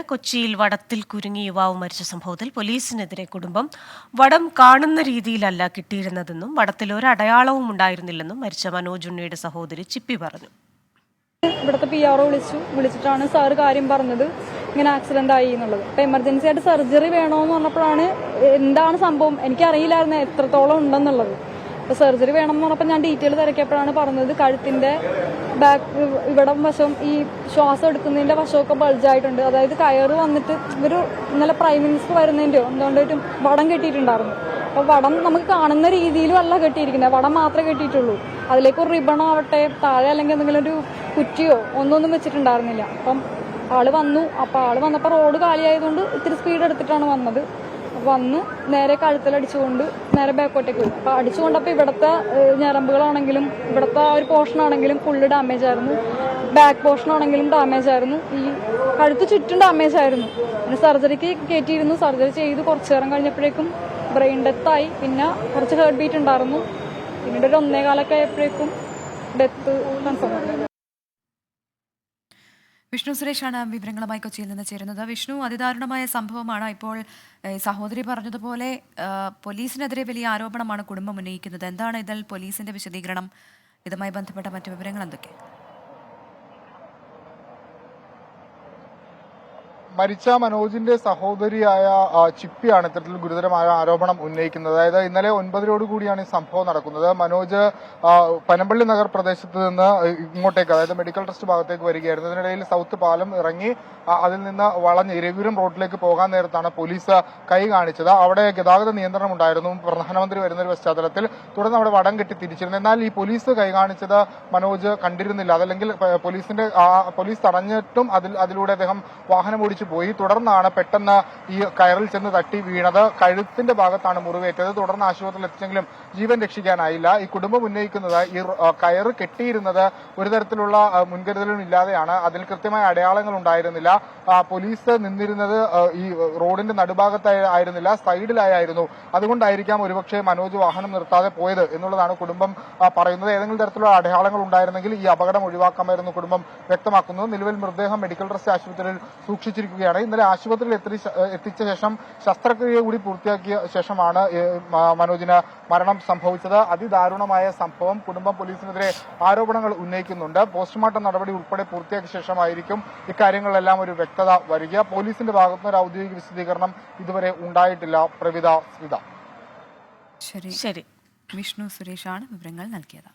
കൊച്ചിയിൽ വടത്തിൽ കുരുങ്ങി യുവാവ് മരിച്ച സംഭവത്തിൽ പോലീസിനെതിരെ കുടുംബം വടം കാണുന്ന രീതിയിലല്ല കിട്ടിയിരുന്നതെന്നും വടത്തിൽ ഒരു അടയാളവും ഉണ്ടായിരുന്നില്ലെന്നും മരിച്ച മനോജ് ഉണ്ണിയുടെ സഹോദരി ചിപ്പി പറഞ്ഞു. ഇവിടുത്തെ പി ആർഒ വിളിച്ചു. വിളിച്ചിട്ടാണ് സാറ് കാര്യം പറഞ്ഞത്. ഇങ്ങനെ ആക്സിഡന്റ് ആയി എന്നുള്ളത്. അപ്പൊ എമർജൻസി ആയിട്ട് സർജറി വേണോന്ന് പറഞ്ഞപ്പോഴാണ് എന്താണ് സംഭവം? എനിക്കറിയില്ലായിരുന്നു എത്രത്തോളം ഉണ്ടെന്നുള്ളത്. അപ്പൊ സർജറി വേണം എന്ന് പറഞ്ഞപ്പോൾ ഞാൻ ഡീറ്റെയിൽ തിരക്കിയപ്പോഴാണ് പറഞ്ഞത് കഴുത്തിന്റെ ബാക്ക് ഇവിടെ വശം ഈ ശ്വാസം എടുക്കുന്നതിന്റെ വശമൊക്കെ ബൾജായിട്ടുണ്ട് അതായത് കയറ് വന്നിട്ട് ഒരു ഇന്നലെ പ്രൈം മിനിസ്റ്റർ വരുന്നതിന്റെയോ എന്തുകൊണ്ടായിട്ടും വടം കെട്ടിയിട്ടുണ്ടായിരുന്നു. അപ്പൊ വടം നമുക്ക് കാണുന്ന രീതിയിലും അല്ല കെട്ടിയിരിക്കുന്നത്. വടം മാത്രമേ കെട്ടിയിട്ടുള്ളൂ. അതിലേക്ക് ഒരു റിബൺ ആവട്ടെ താഴെ അല്ലെങ്കിൽ എന്തെങ്കിലും ഒരു കുറ്റിയോ ഒന്നൊന്നും വെച്ചിട്ടുണ്ടായിരുന്നില്ല. അപ്പം ആൾ വന്നു. അപ്പൊ ആൾ വന്നപ്പോ റോഡ് കാലിയായതുകൊണ്ട് ഇത്തിരി സ്പീഡ് എടുത്തിട്ടാണ് വന്നത്. വന്ന് നേരെ കഴുത്തിലടിച്ചുകൊണ്ട് നേരെ ബാക്കോട്ടേക്ക് പോയി. അപ്പൊ അടിച്ചുകൊണ്ടപ്പോ ഇവിടുത്തെ ഞരമ്പുകളാണെങ്കിലും ഇവിടുത്തെ ആ ഒരു പോർഷൻ ആണെങ്കിലും ഫുള്ള് ഡാമേജ് ആയിരുന്നു. ബാക്ക് പോർഷൻ ആണെങ്കിലും ഡാമേജ് ആയിരുന്നു. ഈ കഴുത്ത് ചുറ്റും ഡാമേജ് ആയിരുന്നു. പിന്നെ സർജറിക്ക് കയറ്റിയിരുന്നു സർജറി ചെയ്ത് കുറച്ചു നേരം കഴിഞ്ഞപ്പോഴേക്കും ബ്രെയിൻ ഡെത്ത് ആയി. പിന്നെ കുറച്ച് ഹേർട്ട് ബീറ്റ് ഉണ്ടായിരുന്നു. പിന്നീട് ഒരു ഒന്നേകാലൊക്കെ ആയപ്പോഴേക്കും ഡെത്ത് കൺഫേം വിഷ്ണു സുരേഷാണ് വിവരങ്ങളുമായി കൊച്ചിയിൽ നിന്ന് ചേരുന്നത്. വിഷ്ണു അതിദാരുണമായ സംഭവമാണ് ഇപ്പോൾ സഹോദരി പറഞ്ഞതുപോലെ പോലീസിനെതിരെ വലിയ ആരോപണമാണ് കുടുംബം ഉന്നയിക്കുന്നത്. എന്താണ് ഇതിൽ പോലീസിന്റെ വിശദീകരണം? ഇതുമായി ബന്ധപ്പെട്ട മറ്റു വിവരങ്ങൾ എന്തൊക്കെ? മരിച്ച മനോജിന്റെ സഹോദരിയായ ചിപ്പിയാണ് ഇത്തരത്തിൽ ഗുരുതരമായ ആരോപണം ഉന്നയിക്കുന്നത്. അതായത് ഇന്നലെ ഒൻപതിനോട് കൂടിയാണ് ഈ സംഭവം നടക്കുന്നത്. മനോജ് പനമ്പള്ളി നഗർ പ്രദേശത്ത് നിന്ന് ഇങ്ങോട്ടേക്ക് അതായത് മെഡിക്കൽ ട്രസ്റ്റ് ഭാഗത്തേക്ക് വരികയായിരുന്നു. അതിനിടയിൽ സൗത്ത് പാലം ഇറങ്ങി അതിൽ നിന്ന് വളഞ്ഞ് ഇരവിപുരം റോഡിലേക്ക് പോകാൻ നേരത്താണ് പോലീസ് കൈ കാണിച്ചത്. അവിടെ ഗതാഗത നിയന്ത്രണം ഉണ്ടായിരുന്നു. പ്രധാനമന്ത്രി വരുന്ന ഒരു പശ്ചാത്തലത്തിൽ തുടർന്ന് അവിടെ വടം കെട്ടി തിരിച്ചിരുന്നു. എന്നാൽ ഈ പോലീസ് കൈ കാണിച്ചത് മനോജ് കണ്ടിരുന്നില്ല. അതല്ലെങ്കിൽ പോലീസിന്റെ പോലീസ് തടഞ്ഞിട്ടും അതിൽ അതിലൂടെ അദ്ദേഹം വാഹനം ഓടിച്ചു പോയി. തുടർന്നാണ് പെട്ടെന്ന് ഈ കയറിൽ ചെന്ന് തട്ടി വീണത്. കഴുത്തിന്റെ ഭാഗത്താണ് മുറിവേറ്റത്. തുടർന്ന് ആശുപത്രിയിൽ എത്തിച്ചെങ്കിലും ജീവൻ രക്ഷിക്കാനായില്ല. ഈ കുടുംബം ഉന്നയിക്കുന്നത് ഈ കയറ് കെട്ടിയിരുന്നത് ഒരു തരത്തിലുള്ള മുൻകരുതലും ഇല്ലാതെയാണ്. അതിൽ കൃത്യമായ അടയാളങ്ങൾ ഉണ്ടായിരുന്നില്ല. പോലീസ് നിന്നിരുന്നത് ഈ റോഡിന്റെ നടുഭാഗത്തായി ആയിരുന്നില്ല സൈഡിലായിരുന്നു അതുകൊണ്ടായിരിക്കാം ഒരുപക്ഷെ മനോജ് വാഹനം നിർത്താതെ പോയത് എന്നുള്ളതാണ് കുടുംബം പറയുന്നത്. ഏതെങ്കിലും തരത്തിലുള്ള അടയാളങ്ങൾ ഉണ്ടായിരുന്നെങ്കിൽ ഈ അപകടം ഒഴിവാക്കാമായിരുന്നു കുടുംബം വ്യക്തമാക്കുന്നത്. നിലവിൽ മൃതദേഹം മെഡിക്കൽ ട്രസ്റ്റ് ആശുപത്രിയിൽ സൂക്ഷിച്ചിരിക്കുകയാണ് ഇന്നലെ ആശുപത്രിയിൽ എത്തി എത്തിച്ച ശേഷം ശസ്ത്രക്രിയ കൂടി പൂർത്തിയാക്കിയ ശേഷമാണ് മനോജിന് മരണം സംഭവിച്ചത്. അതിദാരുണമായ സംഭവം. കുടുംബം പോലീസിനെതിരെ ആരോപണങ്ങൾ ഉന്നയിക്കുന്നുണ്ട്. പോസ്റ്റ്മോർട്ടം നടപടി ഉൾപ്പെടെ പൂർത്തിയാക്കിയ ശേഷമായിരിക്കും ഇക്കാര്യങ്ങളിലെല്ലാം ഒരു വ്യക്തത വരിക. പോലീസിന്റെ ഭാഗത്തുനിന്ന് ഒരു ഔദ്യോഗിക വിശദീകരണം ഇതുവരെ ഉണ്ടായിട്ടില്ല. പ്രവിത സ്മിത ശരി. ശരി. വിഷ്ണു സുരേഷാണ് വിവരങ്ങൾ നൽകിയത്.